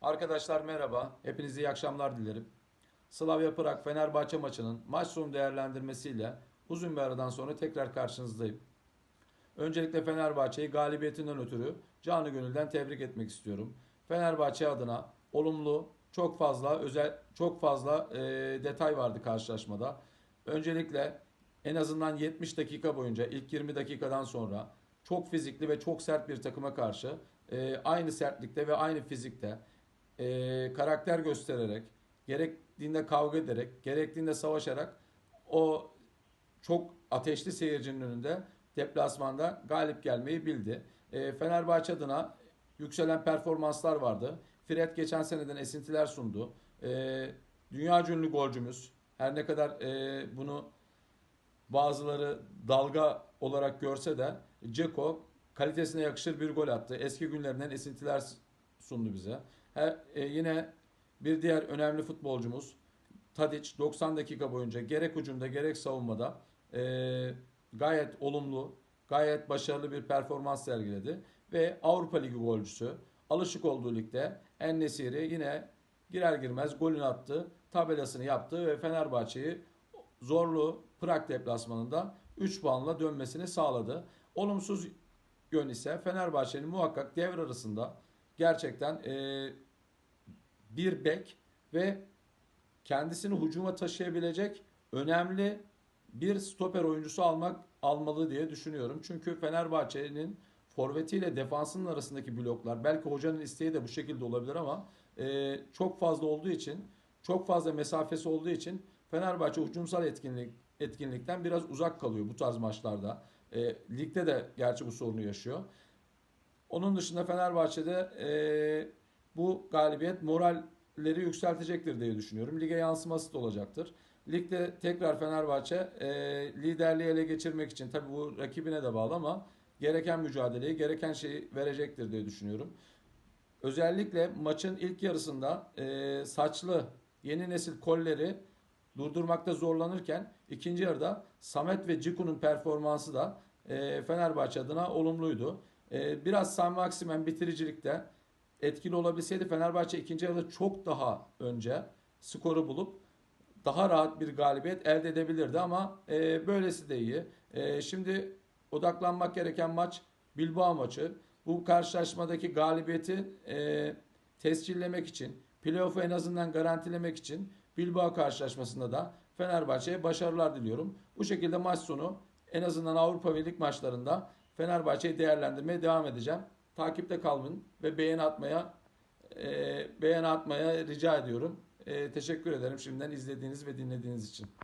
Arkadaşlar merhaba. Hepinize iyi akşamlar dilerim. Slavia Prag Fenerbahçe maçının maç sonu değerlendirmesiyle uzun bir aradan sonra tekrar karşınızdayım. Öncelikle Fenerbahçe'yi galibiyetinden ötürü canı gönülden tebrik etmek istiyorum. Fenerbahçe adına olumlu çok fazla özel çok fazla e, detay vardı karşılaşmada. Öncelikle en azından 70 dakika boyunca ilk 20 dakikadan sonra çok fizikli ve çok sert bir takıma karşı e, aynı sertlikte ve aynı fizikte e, karakter göstererek gerektiğinde kavga ederek gerektiğinde savaşarak o çok ateşli seyircinin önünde deplasmanda galip gelmeyi bildi. E, Fenerbahçe adına yükselen performanslar vardı. Fred geçen seneden esintiler sundu. E, dünya ünlü golcümüz her ne kadar e, bunu bazıları dalga olarak görse de Ceko kalitesine yakışır bir gol attı. Eski günlerinden esintiler sundu bize. He, e, yine bir diğer önemli futbolcumuz Tadic 90 dakika boyunca gerek hücumda gerek savunmada e, gayet olumlu, gayet başarılı bir performans sergiledi. Ve Avrupa Ligi golcüsü alışık olduğu ligde En-Nesyri yine girer girmez golünü attı, tabelasını yaptı ve Fenerbahçe'yi zorlu Prag deplasmanında 3 puanla dönmesini sağladı. Olumsuz yön ise Fenerbahçe'nin muhakkak devre arasında gerçekten e, bir bek ve kendisini hücuma taşıyabilecek önemli bir stoper oyuncusu almak almalı diye düşünüyorum. Çünkü Fenerbahçe'nin forvetiyle defansının arasındaki bloklar belki hocanın isteği de bu şekilde olabilir ama e, çok fazla olduğu için çok fazla mesafesi olduğu için Fenerbahçe hücumsal etkinlik etkinlikten biraz uzak kalıyor bu tarz maçlarda. E, ligde de gerçi bu sorunu yaşıyor. Onun dışında Fenerbahçe'de e, bu galibiyet moralleri yükseltecektir diye düşünüyorum. Lige yansıması da olacaktır. Ligde tekrar Fenerbahçe e, liderliği ele geçirmek için tabi bu rakibine de bağlı ama gereken mücadeleyi, gereken şeyi verecektir diye düşünüyorum. Özellikle maçın ilk yarısında e, saçlı yeni nesil kolleri durdurmakta zorlanırken ikinci yarıda Samet ve Ciku'nun performansı da e, Fenerbahçe adına olumluydu. E, biraz Sami Maksimen bitiricilikte etkili olabilseydi Fenerbahçe ikinci yarıda çok daha önce skoru bulup daha rahat bir galibiyet elde edebilirdi ama e, böylesi de iyi. E, şimdi odaklanmak gereken maç Bilbao maçı. Bu karşılaşmadaki galibiyeti e, tescillemek için, playoff'u en azından garantilemek için Bilbao karşılaşmasında da Fenerbahçe'ye başarılar diliyorum. Bu şekilde maç sonu en azından Avrupa Lig maçlarında Fenerbahçe'yi değerlendirmeye devam edeceğim. Takipte kalın ve beğeni atmaya e, beğeni atmaya rica ediyorum. E, teşekkür ederim şimdiden izlediğiniz ve dinlediğiniz için.